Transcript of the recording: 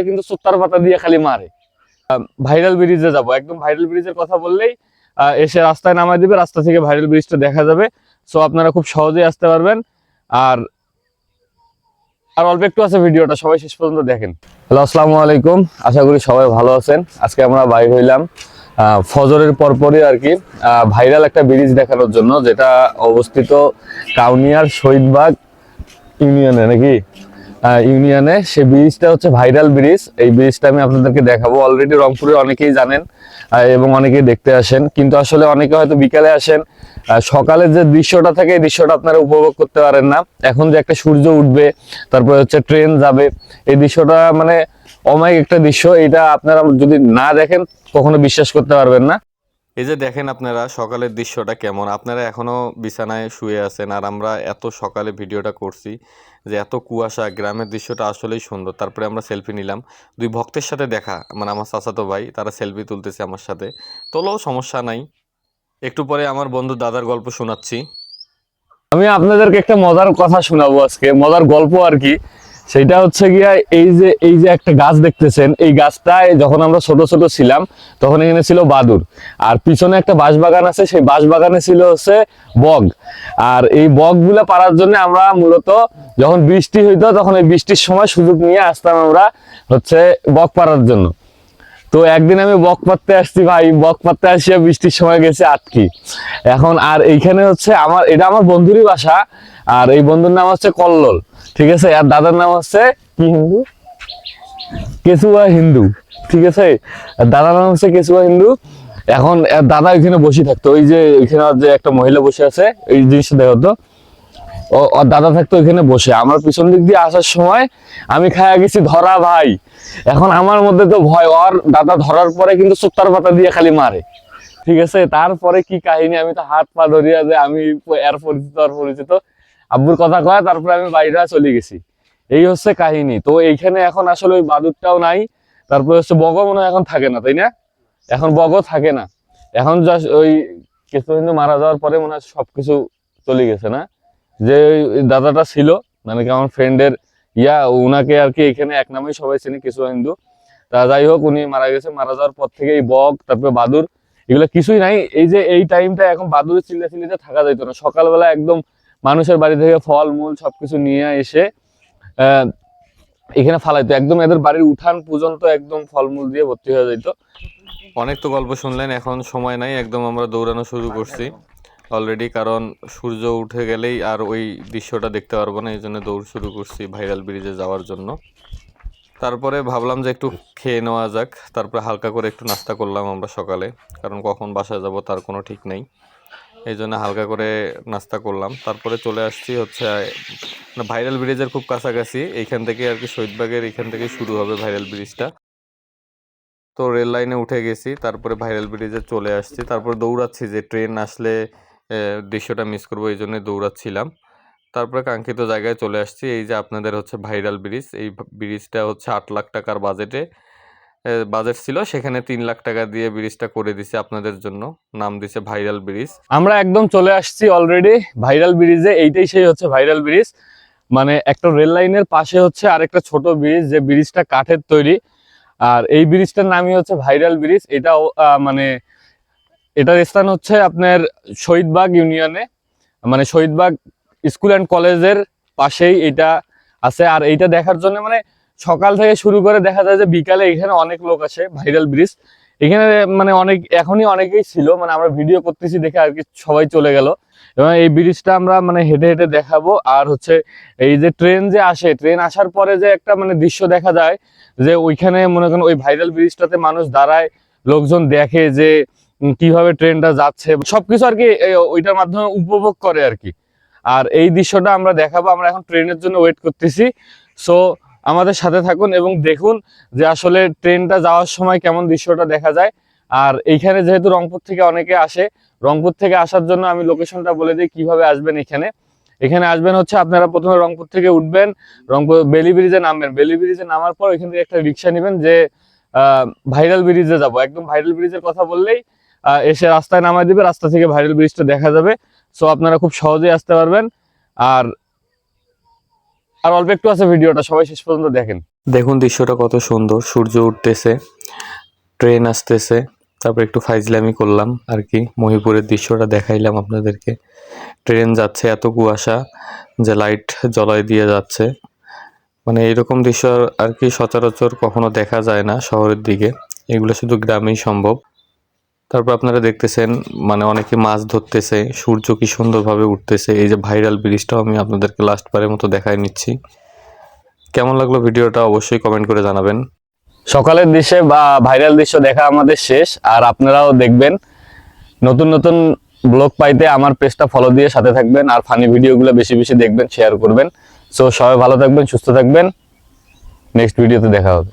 পরে কিন্তু সুত্তার পাতা দিয়ে খালি মারে। ভাইরাল ব্রিজে যাব। একদম ভাইরাল ব্রিজের কথা বললেই এসে রাস্তায় নামাই দিবে, রাস্তা থেকে ভাইরাল ব্রিজটা দেখা যাবে। সো আপনারা খুব সহজেই আসতে পারবেন। আর আর অল্প একটু আছে ভিডিওটা, সবাই শেষ পর্যন্ত দেখেন। হ্যালো, আসসালামু আলাইকুম। আশা করি সবাই ভালো আছেন। আজকে আমরা বাইর হইলাম ফজরের পরপরই আর কি ভাইরাল একটা ব্রিজ দেখানোর জন্য, যেটা অবস্থিত কাউনিয়ার শহীদবাগ ইউনিয়নে, নাকি? ইউনিয়নে সেই ব্রিজটা হচ্ছে ভাইরাল ব্রিজ এই ব্রিজটা আমি আপনাদেরকে দেখাবো। অলরেডি রংপুরে অনেকেই জানেন এবং অনেকেই দেখতে আসেন। কিন্তু আসলে অনেকে হয়তো বিকালে আসেন। আহ, সকালের যে দৃশ্যটা থাকে এই দৃশ্যটা আপনারা উপভোগ করতে পারেন না। এখন যে একটা সূর্য উঠবে তারপরে হচ্ছে ট্রেন যাবে এই দৃশ্যটা মানে অমায়িক একটা দৃশ্য। এটা আপনারা যদি না দেখেন কখনো বিশ্বাস করতে পারবেন না। এই যে দেখেন আপনারা সকালের দৃশ্যটা কেমন। আপনারা এখনও বিছানায় শুয়ে আছেন আর আমরা এত সকালে ভিডিওটা করছি যে এত কুয়াশা, গ্রামের দৃশ্যটা আসলেই সুন্দর। তারপরে আমরা সেলফি নিলাম। দুই ভক্তের সাথে দেখা মানে আমার চাচাতো ভাই, তারা সেলফি তুলতেছে আমার সাথে। তোলো, সমস্যা নাই। একটু পরে আমার বন্ধু দাদার গল্প শোনাচ্ছি। আমি আপনাদেরকে একটা মজার কথা শোনাবো আজকে। মজার গল্প আর কি। সেটা হচ্ছে গিয়া এই যে এই যে একটা গাছ দেখতেছেন, এই গাছটায় যখন আমরা ছোট ছোট ছিলাম, তখন এখানে ছিল বাদুর। আর পিছনে একটা বাঁশবাগান আছে, সেই বাঁশবাগানে ছিল হচ্ছে বগ। আর এই বগগুলো পারার জন্য আমরা মূলত যখন বৃষ্টি হইতো, তখন এই বৃষ্টির সময় সুযোগ নিয়ে আসতাম আমরা হচ্ছে বগ পারার জন্য। তো একদিন আমি বক পাততে আসছি ভাই বক পাততে আসিয়া বৃষ্টির সময় গেছে আটকি। এখন আর এইখানে হচ্ছে আমার, এটা আমার বন্ধুরই বাসা, আর এই বন্ধুর নাম হচ্ছে কল্লোল। ঠিক আছে? আর দাদার নাম হচ্ছে কি হিন্দু। কেসুয়া হিন্দু। ঠিক আছে? দাদার নাম হচ্ছে কেসুয়া হিন্দু। এখন দাদা ওইখানে বসে থাকতো। ওই যে ওইখানে যে একটা মহিলা বসে আছে এই জিনিসটা দেখো তো ও ওর দাদা থাকতো ওইখানে বসে। আমার পিছন দিক দিয়ে আসার সময় আমি খায়া গেছি ধরা ভাই। এখন আমার মধ্যে তো ভয়। ওর দাদা ধরার পরে কিন্তু সুত্তার পাতা দিয়ে খালি মারে। ঠিক আছে? তারপরে কি কাহিনী? আমি তো হাত পা ধরিয়া যে আমি এর পরিচিত আর পরিচিত। আব্বুর কথা কয়, তারপরে আমি বাইরে চলে গেছি। এই হচ্ছে কাহিনী। তো এইখানে এখন আসলে ওই বাদুরটাও নাই, তারপরে হচ্ছে বগও মনে এখন থাকে না, তাই না? এখন বগও থাকে না। এখন ওই কিছু কিন্তু মারা যাওয়ার পরে মনে হয় সবকিছু চলে গেছে না? যে ওই দাদাটা ছিল মানে কি আমার ফ্রেন্ডের ইয়া, উনাকে আর কি এখানে এক নামেই সবাই চিনি কিছু হিন্দু। তা যাই হোক, উনি মারা গেছে, মারা যাওয়ার পর থেকে এই বক তারপরে বাদুর, এগুলো কিছুই নাই। এই যে এই টাইমটা এখন বাদুরের চিল্লা চিল্লিতে থাকা যাইতো না। সকালবেলা একদম মানুষের বাড়ি থেকে ফল, মূল সবকিছু নিয়ে এসে এখানে ফালাইতো একদম এদের বাড়ির উঠান পর্যন্ত একদম ফলমূল দিয়ে ভর্তি হয়ে যাইতো। অনেক তো গল্প শুনলেন, এখন সময় নাই, একদম আমরা দৌড়ানো শুরু করছি। অলরেডি কারণ সূর্য উঠে গেলেই আর ওই দৃশ্যটা দেখতে পারব না এই জন্য দৌড় শুরু করছি ভাইরাল ব্রিজে যাওয়ার জন্য। তারপরে ভাবলাম যে একটু খেয়ে নেওয়া যাক, তারপরে হালকা করে একটু নাস্তা করলাম আমরা সকালে, কারণ কখন বাসায় যাব তার কোনো ঠিক নেই। এই জন্য হালকা করে নাস্তা করলাম। তারপরে চলে আসছি হচ্ছে মানে ভাইরাল ব্রিজের খুব কাছাকাছি। এইখান থেকে আর কি শহীদবাগের এখান থেকে শুরু হবে ভাইরাল ব্রিজটা। তো রেল লাইনে উঠে গেছি, তারপরে ভাইরাল ব্রিজে চলে আসছি। তারপরে দৌড়াচ্ছি যে ট্রেন আসলে দৃশ্যটা মিস করব এই জন্য দৌড়াচ্ছিলাম। তারপরে কাঙ্ক্ষিত জায়গায় চলে আসছি, এই যে আপনাদের হচ্ছে ভাইরাল ব্রিজ। এই ব্রিজটা হচ্ছে আট লাখ টাকার বাজেটে বাজেট ছিল। সেখানে তিন লাখ টাকা দিয়ে ব্রিজটা করে দিছে আপনাদের জন্য। নাম দিছে ভাইরাল ব্রিজ আমরা একদম চলে আসছি অলরেডি ভাইরাল ব্রিজে এইটাই সেই হচ্ছে ভাইরাল ব্রিজ মানে একটা রেল লাইনের পাশে হচ্ছে আরেকটা ছোট ব্রিজ যে ব্রিজটা কাঠের তৈরি। আর এই ব্রিজটার নামই হচ্ছে ভাইরাল ব্রিজ আহ, মানে এটার স্থান হচ্ছে আপনার শহীদবাগ ইউনিয়নে মানে শহীদবাগ স্কুল অ্যান্ড কলেজের পাশেই এটা আছে। আর এইটা দেখার জন্য মানে সকাল থেকে শুরু করে দেখা যায় যে বিকালে এখানে অনেক লোক আসে ভাইরাল ব্রিজ এখানে মানে অনেক, এখনই অনেকেই ছিল মানে আমরা ভিডিও করতেছি দেখে আর কি সবাই চলে গেল। এবং এই ব্রিজটা আমরা মানে হেঁটে হেঁটে দেখাবো। আর হচ্ছে এই যে ট্রেন যে আসে ট্রেন আসার পরে যে একটা মানে দৃশ্য দেখা যায় যে ওইখানে মনে করেন ওই ভাইরাল ব্রিজটাতে মানুষ দাঁড়ায়, লোকজন দেখে যে কীভাবে ট্রেনটা যাচ্ছে। সবকিছু আর কি ওইটার মাধ্যমে উপভোগ করে আর কি। আর এই দৃশ্যটা আমরা দেখাবো। আমরা এখন ট্রেনের জন্য ওয়েট করতেছি। সো আমাদের সাথে থাকুন এবং দেখুন যে আসলে ট্রেনটা যাওয়ার সময় কেমন দৃশ্যটা দেখা যায়। আর এইখানে যেহেতু রংপুর থেকে অনেকে আসে, রংপুর থেকে আসার জন্য আমি লোকেশনটা বলে দিই কীভাবে আসবেন এখানে। এখানে আসবেন হচ্ছে আপনারা প্রথমে রংপুর থেকে উঠবেন, রংপুর বেলি ব্রিজে নামবেন। বেলি ব্রিজে নামার পর এখান থেকে একটা রিক্সা নেবেন যে ভাইরাল ব্রিজে যাব। একদম ভাইরাল ব্রিজের কথা বললেই এসে রাস্তায় নামায় দিবে, রাস্তা থেকে ভাইরাল ব্রিজটা দেখা যাবে। সো আপনারা খুব সহজেই আসতে পারবেন। আর আর অল্প একটু আছে ভিডিওটা, সবাই শেষ পর্যন্ত দেখেন। দেখুন দৃশ্যটা কত সুন্দর, সূর্য উঠতেছে ট্রেন আসতেছে, তারপর একটু ফাইজলামি করলাম আর কি, মহিপুরের দৃশ্যটা দেখাইলাম আপনাদেরকে। ট্রেন যাচ্ছে এত কুয়াশা যে লাইট জ্বলাই দিয়ে যাচ্ছে। মানে এরকম দৃশ্য আর কি সচরাচর কখনো দেখা যায় না শহরের দিকে। এগুলো শুধু গ্রামেই সম্ভব। তারপর আপনারা দেখতেছেন মানে অনেকে মাছ ধরতেছে, সূর্য কি সুন্দরভাবে উঠতেছে, এই যে ভাইরাল ব্রিজটাও আমি আপনাদেরকে লাস্ট বারের মতো দেখাই নিচ্ছি। কেমন লাগল ভিডিওটা অবশ্যই কমেন্ট করে জানাবেন। সকালের দৃশ্যে বা ভাইরাল দৃশ্য দেখা আমাদের শেষ, আর আপনারাও দেখবেন। নতুন নতুন ব্লগ পাইতে আমার পেজটা ফলো দিয়ে সাথে থাকবেন, আর ফানি ভিডিওগুলো বেশি বেশি দেখবেন শেয়ার করবেন। সো সবাই ভালো থাকবেন, সুস্থ থাকবেন। নেক্সট ভিডিওতে দেখা হবে।